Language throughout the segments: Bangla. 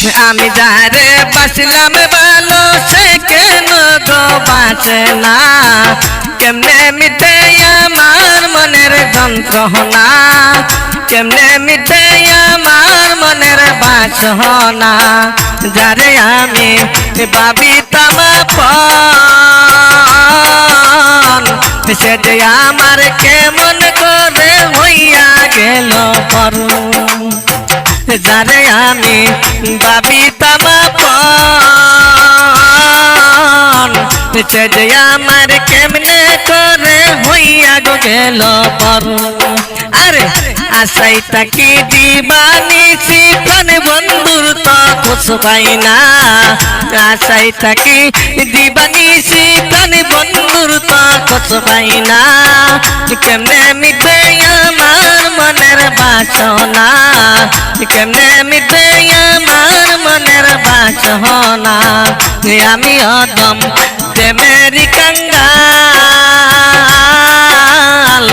আমি যারে বাসলাম ভালো সে কেন গো বাঁচে না? কেমনে মিটে আমার মনের যন্ত্রণা? কেমনে মিটে আমার মনের বাসনা যারে আমি বাবি তামা সে যে আমার কেমন করে হইয়া গেল পর। যারে আমি বাবি তামা পন সে যে আমার কেমনে করে হইয়া গো গেল পর। আরে, আশাই তাকি দিবানি সিফান বন্ধুর তো খুশ পাই না। আশাই তাকি দিবানি সিফান বন্ধুর তো খুশ পাই না। কেমনে মিটে আমার মনের বাসনা? কেমনে মিটে আমার মনের বাসনা? আমি অদম প্রেমেরি কাঙ্গাল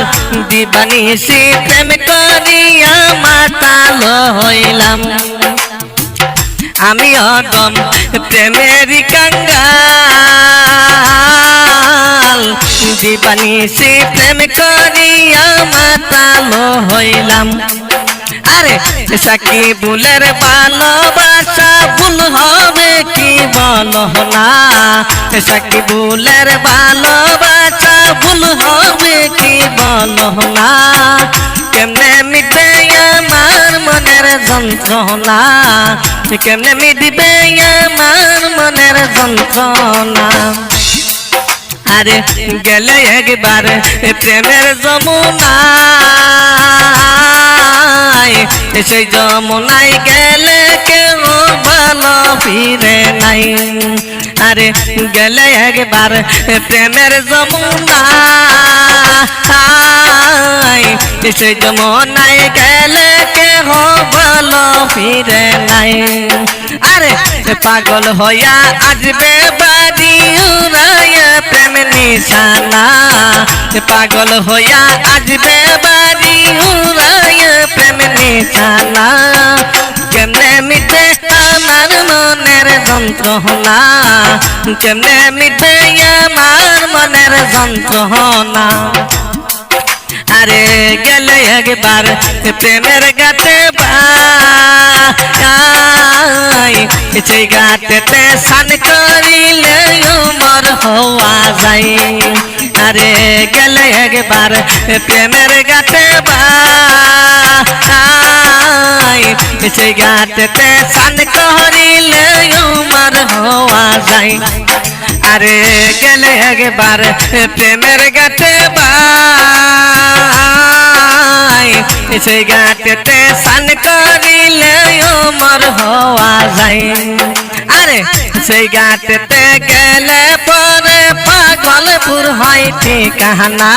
দিবানিসি প্রেম করিয়া মাতাল হইলাম। আমি অদম প্রেমেরি কাঙ্গাল দিবানিসি প্রেম করিয়া মাতাল হইলাম। আরে, সাকি বুলের ভালোবাসা ভুল হবে কি বল না? সাকি বুলের ভুল কি বল না কেমনে মিটবে আমার মনের যন্ত্রণা? কেমনে মিটবে আমার মনের যন্ত্রণা? আরে গেলে একবার প্রেমের যমুনায় সেই যমুনায় গেলে কেউ ভালো ফিরে নাই। আরে গেলে একবার প্রেমের যমুনায় সেই যমুনায় গেলে কেহ ভালো ফিরে নাই। আরে পাগল হইয়া আসবে বাড়ি উড়াইয়া প্রেম নিশানা। পাগল হইয়া আসবে বাড়ি উড়াইয়া প্রেম নিশানা। কেমনে মিটে আমার মনের যন্ত্রণা? কেমনে মিটে আমার মনের যন্ত্রণা? আরে গেলে একবার প্রেমের গাতে বাই গাতেতে সান করিলে উমর হওয়া যায়। আরে গেলে একবার প্রেমের গাতে বাই গাতেতে সান করিলে উমর হওয়া যায়। আরে গেলে একবার প্রেমের গাতে বাই। সেই গাতেতে সান করিলে ওমর হওয়া যায় আরে সেই গাতেতে গেলে পরে পাগলপুর হয় ঠিকানা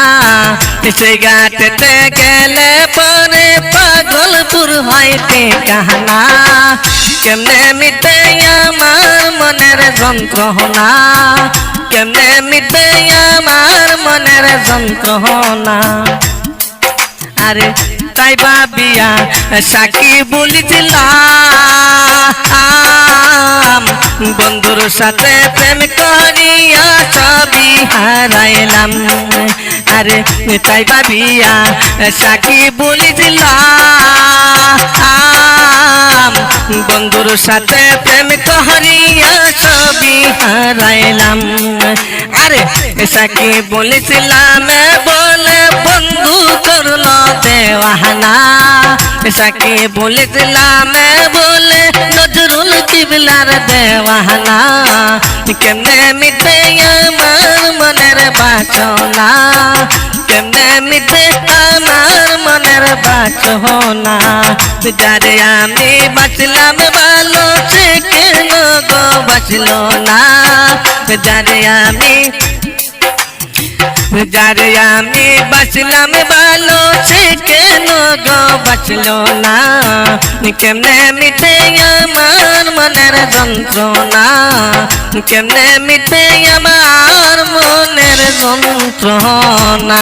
সেই গাতেতে গেলে পরে পাগলপুর হয় ঠিকানা কেমনে মিটে আমার মনের যন্ত্রণা কেমনে মিটে আমার মনের যন্ত্রণা আরে তাই বাবিয়া সাকি বলিছিলাম, বন্ধুর সাথে প্রেম করিয়া সবই হারাইলাম। আরে, তাই বাবিয়া সাকি বলিছিলাম, বন্ধুর সাথে প্রেম করিয়া সবই হারাইলাম। আরে সাকি বলেছিলাম, বলে বন্ধু করল দেওয়ানা সাকি বলেছিলাম বলে নজরুল কিবলার দেওয়ানা কেমনে মিটে আমার মনের বাসনা কেমনে মিটে আমার মনের বাসনা যারে আমি বাঁচলাম ভালো সে কেন গো বাঁচলো না যারে আমি যারে আমি বাঁচলাম ভালো, সে কেন গো বাঁচলো না? কেমনে মিঠে আমার মনের যন্ত্রণা? কেমনে মিঠে আমার মনের যন্ত্রণা?